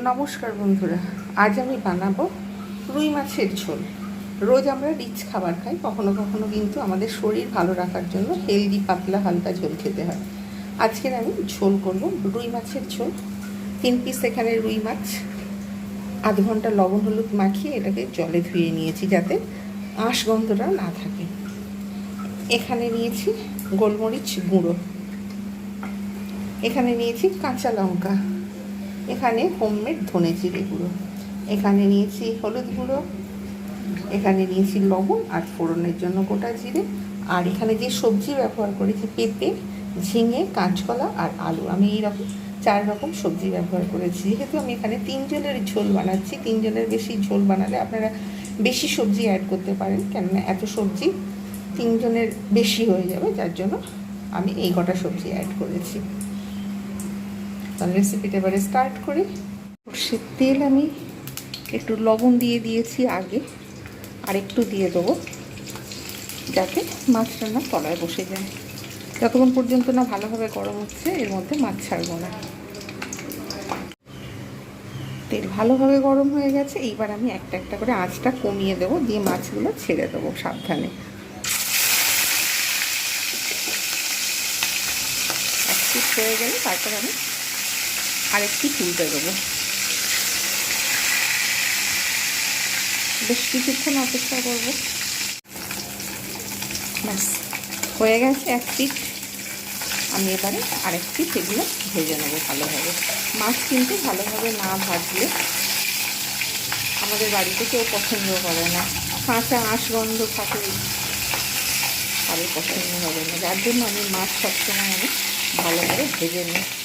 নমস্কার বন্ধুরা, আজ আমি বানাবো রুই মাছের ঝোল। রোজ আমরা রিচ খাবার খাই, কখনো কখনো কিন্তু আমাদের শরীর ভালো রাখার জন্য হেলদি, পাতলা, হালকা ঝোল খেতে হয়। আজকের আমি ঝোল করব রুই মাছের ঝোল। তিন পিস এখানে রুই মাছ, আধ ঘণ্টা লবণ হলুদ মাখিয়ে এটাকে জলে ধুয়ে নিয়েছি যাতে আঁশ গন্ধটা না থাকে। এখানে নিয়েছি গোলমরিচ গুঁড়ো। এখানে নিয়েছি কাঁচা লঙ্কা। এখানে হোমমেড ধনে জিরে গুঁড়ো। এখানে নিয়েছি হলুদ গুঁড়ো, এখানে নিয়েছি লবণ আর ফোড়নের জন্য গোটা জিরে। আর এখানে যে সবজি ব্যবহার করেছি, পেঁপে, ঝিঙে, কাঁচকলা আর আলু। আমি এইরকম চার রকম সবজি ব্যবহার করেছি। যেহেতু আমি এখানে তিনজনের ঝোল বানাচ্ছি, তিনজনের বেশি ঝোল বানালে আপনারা বেশি সবজি অ্যাড করতে পারেন। কেননা এত সবজি তিনজনের বেশি হয়ে যাবে, যার জন্য আমি এই কটা সবজি অ্যাড করেছি। তাহলে রেসিপিটা এবারে স্টার্ট করি। সর্ষের তেল আমি একটু লবণ দিয়ে দিয়েছি আগে, আর একটু দিয়ে দেবো, যাতে মাছটা না তলায় বসে যায়। যতক্ষণ পর্যন্ত না ভালোভাবে গরম হচ্ছে, এর মধ্যে মাছ ছাড়বো না। তেল ভালোভাবে গরম হয়ে গেছে, এইবার আমি একটা একটা করে আঁচটা কমিয়ে দেবো, দিয়ে মাছগুলো ছেড়ে দেবো সাবধানে। হয়ে গেলে তারপর আমি আরেকটি তুলতে দেবো। বেশ কিছুক্ষণ অপেক্ষা করব। ব্যাস, হয়ে গেছে এক পিস আমি এবারে আরেক পিস এগুলো ভেজে নেব ভালোভাবে। মাছ কিন্তু ভালোভাবে না ভাজলে আমাদের বাড়িতে কেউ পছন্দ করে না। কাঁচা আঁশ গন্ধ থাকে কারোর পছন্দ হবে না। যার জন্য আমি মাছ সবসময় আমি ভালোভাবে ভেজে নিই।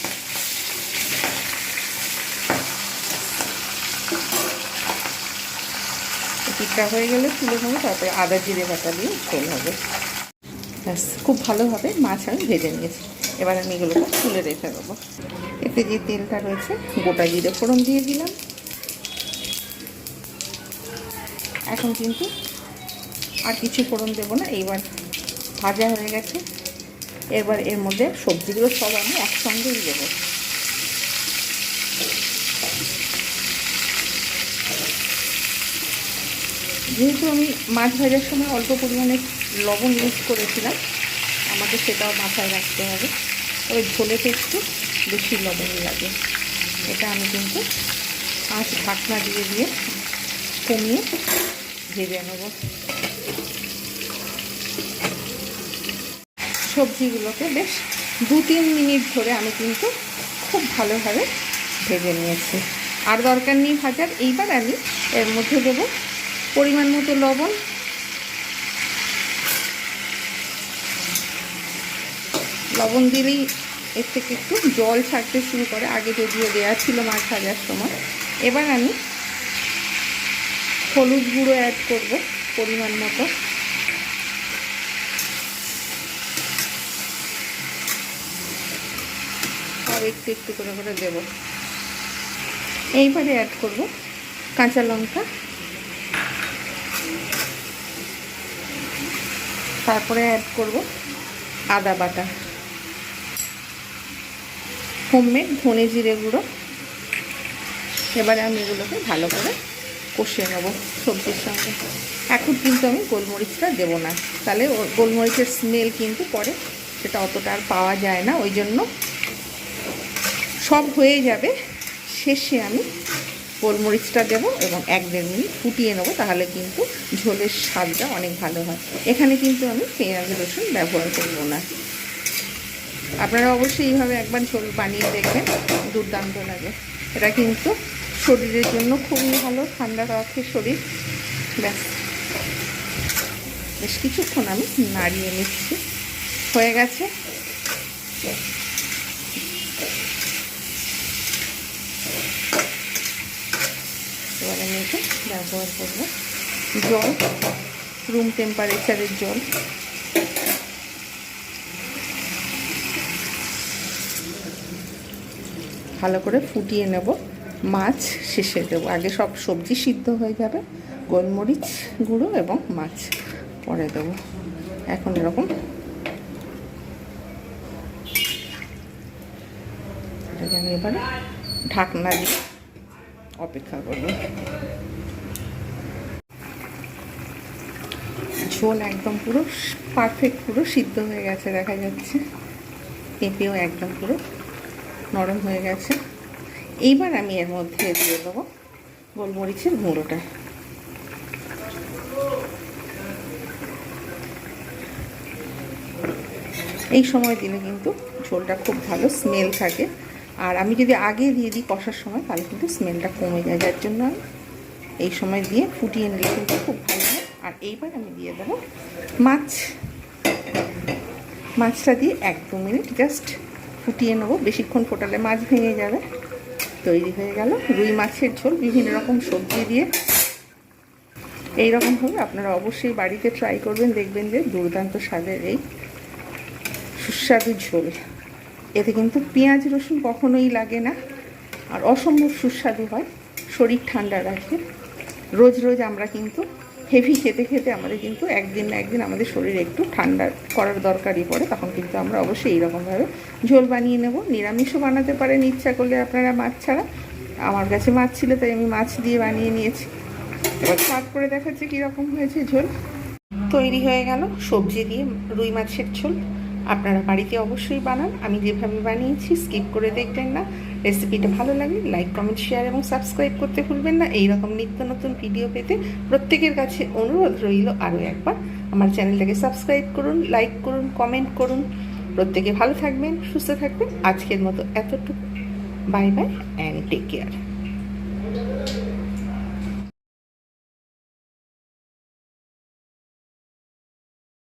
পিঠটা হয়ে গেলে তুলে নেব, তারপরে আদা জিরে বাটা দিয়ে ঝোল হবে। ব্যাস, খুব ভালোভাবে মাছ আমি ভেজে নিয়েছি। এবার আমি এগুলোকে তুলে রেখে দেবো। এতে যে তেলটা রয়েছে, গোটা জিরে ফোড়ন দিয়ে দিলাম। এখন কিন্তু আর কিছু ফোড়ন দেবো না, এইবার ভাজা হয়ে গেছে। এবার এর মধ্যে সবজিগুলো সব আমি একসঙ্গেই দেবো। যেহেতু আমি মাছ ভাজার সময় অল্প পরিমাণে লবণ ইউজ করেছিলাম, আমাকে সেটাও মাথায় রাখতে হবে। ওই ঝোলেতে একটু বেশি লবণ লাগে। এটা আমি কিন্তু আঁচ ঢাকনা দিয়ে দিয়ে কমিয়ে ভেজে নেব। সবজিগুলোকে বেশ দু তিন মিনিট ধরে আমি কিন্তু খুব ভালোভাবে ভেজে নিয়েছি। আর দরকার নেই ভাজার, এইবার আমি এর মধ্যে দেবো পরিমাণ মতো লবণ। লবণ দিলেই এর থেকে একটু জল ছাড়তে শুরু করে। আগে যদিও দেওয়া ছিল মাছ ভাজার সময়। এবার আমি হলুদ গুঁড়ো অ্যাড করব পরিমাণ মতো। সব একটু একটু করে করে দেব। এইবারে অ্যাড করব কাঁচা লঙ্কা। তারপরে অ্যাড করব আদা বাটা হোমমেড ধনে জিরে গুঁড়ো। এবারে আমি এগুলোকে ভালো করে কষিয়ে নেব সবজির সঙ্গে। এখন কিন্তু আমি গোলমরিচটা দেবো না। তাহলে গোলমরিচের স্মেল কিন্তু পরে সেটা অতটা আর পাওয়া যায় না। ওই জন্য সব হয়ে যাবে। শেষে আমি গোলমরিচটা দেবো এবং এক দেড় মিনিট ফুটিয়ে নেব, তাহলে কিন্তু ঝোলের স্বাদটা অনেক ভালো হয়। এখানে কিন্তু আমি পেঁয়াজ রসুন ব্যবহার করব না। আপনারা অবশ্যই এইভাবে একবার ঝোল বানিয়ে দেখবেন, দুর্দান্ত লাগে। এটা কিন্তু শরীরের জন্য খুবই ভালো, ঠান্ডা রাখে শরীর। ব্যাস। বেশ কিছুক্ষণ আমি নাড়িয়ে নিচ্ছি। হয়ে গেছে। এটা ব্যবহার করব। জল রুম টেম্পারেচারের জল। ভালো করে ফুটিয়ে নেব। মাছ শেষে দেবো। আগে সব সবজি সিদ্ধ হয়ে যাবে। গোলমরিচ গুঁড়ো এবং মাছ পরে দেবো। এখন এরকম আমি এবারে ঢাকনা দিয়ে অপেক্ষা করব। ঝোল একদম পুরো পারফেক্ট পুরো সিদ্ধ হয়ে গেছে, দেখা যাচ্ছে। পেঁপেও একদম পুরো নরম হয়ে গেছে। এইবার আমি এর মধ্যে দিয়ে দেবো গোলমরিচের গুঁড়োটা। এই সময় দিলে কিন্তু ঝোলটা খুব ভালো স্মেল থাকে। আর আমি যদি আগে দিয়ে দিই কষার সময়, তাহলে কিন্তু স্মেলটা কমে যায়। যার জন্য আমি এই সময় দিয়ে ফুটিয়ে নিলে কিন্তু খুব ভালো আর এইবার আমি দিয়ে দেবো মাছ। মাছটা দিয়ে এক দু মিনিট জাস্ট ফুটিয়ে নেব। বেশিক্ষণ ফোটালে মাছ ভেঙে যাবে। তৈরি হয়ে গেল। রুই মাছের ঝোল, বিভিন্ন রকম সবজি দিয়ে। এই রকমভাবে আপনারা অবশ্যই বাড়িতে ট্রাই করবেন, দেখবেন যে দুর্দান্ত স্বাদের এই সুস্বাদু ঝোল। এতে কিন্তু পেঁয়াজ, রসুন কখনোই লাগে না। আর অসম্ভব সুস্বাদু হয়। শরীর ঠান্ডা রাখে। রোজ রোজ আমরা কিন্তু হেভি খেতে খেতে আমাদের কিন্তু একদিন না একদিন আমাদের শরীর একটু ঠান্ডা করার দরকারই পড়ে, তখন কিন্তু আমরা অবশ্যই এইরকমভাবে ঝোল বানিয়ে নেব। নিরামিষও বানাতে পারেন ইচ্ছা করলে আপনারা মাছ ছাড়া। আমার কাছে মাছ ছিল, তাই আমি মাছ দিয়ে বানিয়ে নিয়েছি। এবার স্বাদ করে দেখাচ্ছে কীরকম হয়েছে ঝোল। তৈরি হয়ে গেল সবজি দিয়ে রুই মাছের ঝোল। আপনারা বাড়িতে অবশ্যই বানান। আমি যেভাবে বানিয়েছি স্কিপ করে দেখবেন না। রেসিপিটা ভালো লাগে লাইক কমেন্ট শেয়ার এবং সাবস্ক্রাইব করতে ভুলবেন না। এই রকম নিত্য নতুন ভিডিও পেতে প্রত্যেকের কাছে অনুরোধ রইল আরও একবার। আমার চ্যানেলটাকে সাবস্ক্রাইব করুন লাইক করুন কমেন্ট করুন। প্রত্যেকে ভালো থাকবেন, সুস্থ থাকবেন। আজকের মতো এতটুকু। Bye bye and take care